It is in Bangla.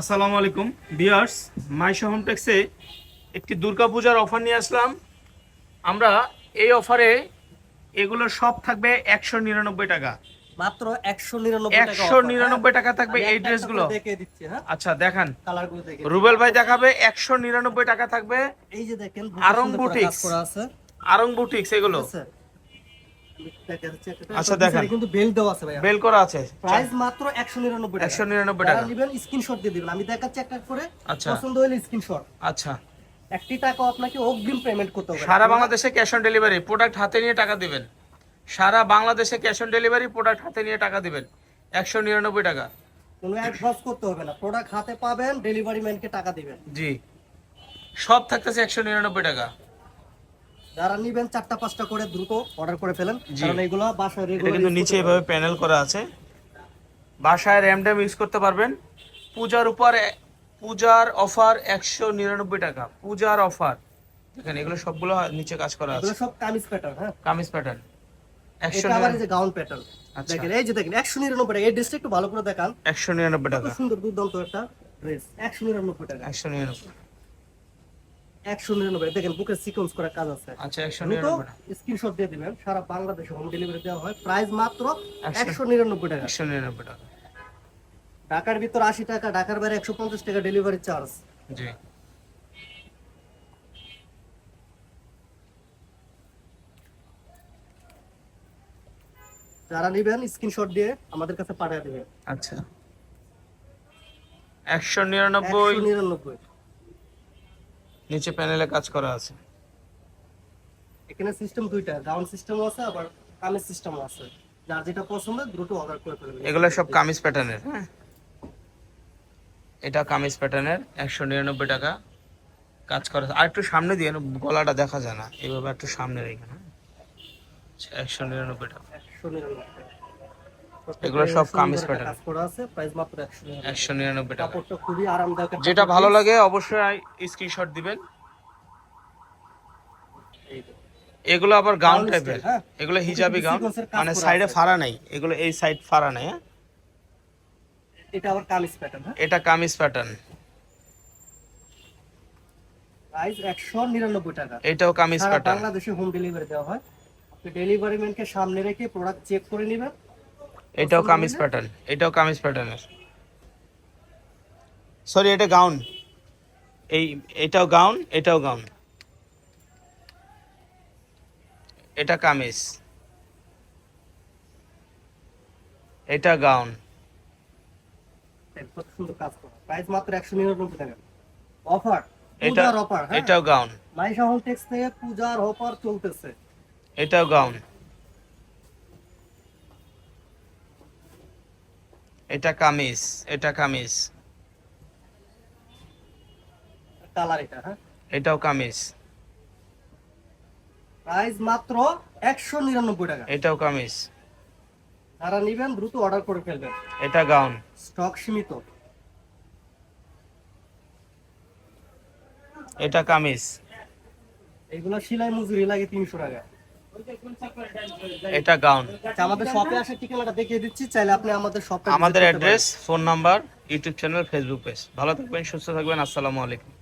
আসসালামু আলাইকুম বিয়ার্স মাইশা হোমটেক্সে একটি দুর্গাপূজার অফার নিয়ে আসলাম। আমরা এই অফারে এগুলো সব থাকবে একশো নিরানব্বই টাকা। মাত্র একশো নিরানব্বই টাকা হ্যাঁ? টাকা থাকবে এই ড্রেসগুলো। হ্যাঁ। আচ্ছা দেখান। রুবেল ভাই দেখাবে একশো নিরানব্বই টাকা থাকবে। এই যে দেখেন আরং আছে। আরং বুটিক্স এগুলো। আচ্ছা, দেখান। কিন্তু বেল দেওয়া আছে ভাইয়া। বেল করা আছে। প্রাইস মাত্র একশো নিরানব্বই টাকা। 199 যারা টাকা। নেবেন স্ক্রিনশট দিয়ে দিবেন। আমি দেখাচ্ছি একটা করে আচ্ছা। পছন্দ হলে স্ক্রিনশট আচ্ছা। একটি টাকা আপনাকে অগ্রিম পেমেন্ট করতে হবে। সারা বাংলাদেশে ক্যাশ অন ডেলিভারি প্রোডাক্ট হাতে নিয়ে টাকা দিবেন। সারা বাংলাদেশে ক্যাশ অন ডেলিভারি প্রোডাক্ট হাতে নিয়ে টাকা দিবেন। একশো নিরানব্বই টাকা। কোনো অ্যাডভান্স করতে হবে না। প্রোডাক্ট হাতে পাবেন ডেলিভারি ম্যানকে টাকা দিবেন। জি। সব থাকতেছে একশো নিরানব্বই টাকা। যারা নিবেন চারটা পাঁচটা করে দ্রুত অর্ডার করে ফেলেন। কারণ এগুলো বাসায় রেগুলার কিন্তু নিচে এভাবে প্যানেল করা আছে। বাসায় র্যাম ড্যাম ইউজ করতে পারবেন। পূজার উপর পূজার অফার একশো নিরানব্বই টাকা। পূজার অফার দেখেন এগুলো সবগুলো নিচে কাজ করা আছে। এগুলো সব কামিজ প্যাটার্ন হ্যাঁ? কামিজ প্যাটার্ন একশো যে গাউন প্যাটার্ন আচ্ছা। দেখেন এই যে দেখেন একশো নিরানব্বই টাকা। এই ড্রেসটা একটু ভালো করে দেখান। একশো নিরানব্বই টাকা। সুন্দর দুর্দান্ত একটা ড্রেস একশো নিরানব্বই টাকা। একশো নিরানব্বই। একশো নিরানব্বই। দেখেন বুকের সিকোয়েন্স করা কাজ আছে। আচ্ছা একশো দ্রুত নিরানব্বই টাকা স্ক্রিনশট দিয়ে দিবেন। সারা বাংলাদেশে হোম ডেলিভারি দেওয়া হয়। প্রাইস মাত্র একশো- একশো নিরানব্বই টাকা। একশো নিরানব্বই টাকা ঢাকার ভিতর আশি টাকা ঢাকার বাইরে একশো পঞ্চাশ টাকা ডেলিভারি চার্জ জি। যারা নিবেন স্ক্রিনশট দিয়ে আমাদের কাছে পাঠিয়ে দিবেন। আচ্ছা। একশো নিরানব্বই একশো নিরানব্বই। নিচে প্যানেলে কাজ করা আছে। এখানে সিস্টেম দুইটা ডাউন সিস্টেম আছে আবার কামিজ সিস্টেমও আছে। যার যেটা পছন্দ দ্রুত অর্ডার করে ফেলবেন এগুলো সব কামিজ প্যাটার্নের। হ্যাঁ এটা কামিজ প্যাটার্নের একশো নিরানব্বই টাকা কাজ করা আর একটু সামনে দিয়ে গলাটা দেখা যায় না। এইভাবে একটু সামনে রেখে হ্যাঁ একশো নিরানব্বই টাকা। একশো নিরানব্বই এগুলো সব কামিজ। কাজ করা আছে প্রাইস মাত্র একশো নিরানব্বই একশো নিরানব্বই টাকা। কাপড়টা খুবই আরামদায়ক যেটা ভালো লাগে অবশ্যই স্ক্রিনশট দিবেন। এগুলো আবার গাউন টাইপের হ্যাঁ। এগুলো হিজাবি গাউন মানে সাইডে ফাড়া নাই। এগুলো এই সাইড ফাড়া নাই হ্যাঁ? এটা আবার কামিজ প্যাটার্ন এটা কামিজ প্যাটার্ন প্রাইস একশো নিরানব্বই টাকা। এটাও কামিজ প্যাটার্ন বাংলাদেশে হোম ডেলিভারি দেওয়া হয়। আপনি ডেলিভারি ম্যানকে সামনে রেখে প্রোডাক্ট চেক করে নেবেন। এটাও কামিজ প্যাটার্ন এটাও কামিজ প্যাটার্নের সরি এটা গাউন এই এটাও গাউন এটাও গাউন এটা কামিজ। এটা গাউন প্রাইস মাত্র টাকা। অফার এটা অফার হ্যাঁ? এটাও গাউন মাইশা হোম টেক্স থেকে পূজার অফার চলতেছে। এটাও গাউন এটা কামিজ এটা কামিজ। কালার এটা হ্যাঁ? এটাও কামিজ। প্রাইস মাত্র একশো নিরানব্বই টাকা। এটাও কামিজ। যারা নিবেন দ্রুত অর্ডার করে ফেলবেন। এটা গাউন। স্টক সীমিত। এটা কামিজ। এগুলো সেলাই মজুরি লাগে তিনশো টাকা। এটা গাউন আচ্ছা, আমাদের শপে আসার ঠিকানাটা দেখিয়ে দিচ্ছি চাইলে আপনি আমাদের শপে আমাদের address phone number YouTube channel Facebook page ভালো থাকবেন সুস্থ থাকবেন আসসালামু আলাইকুম।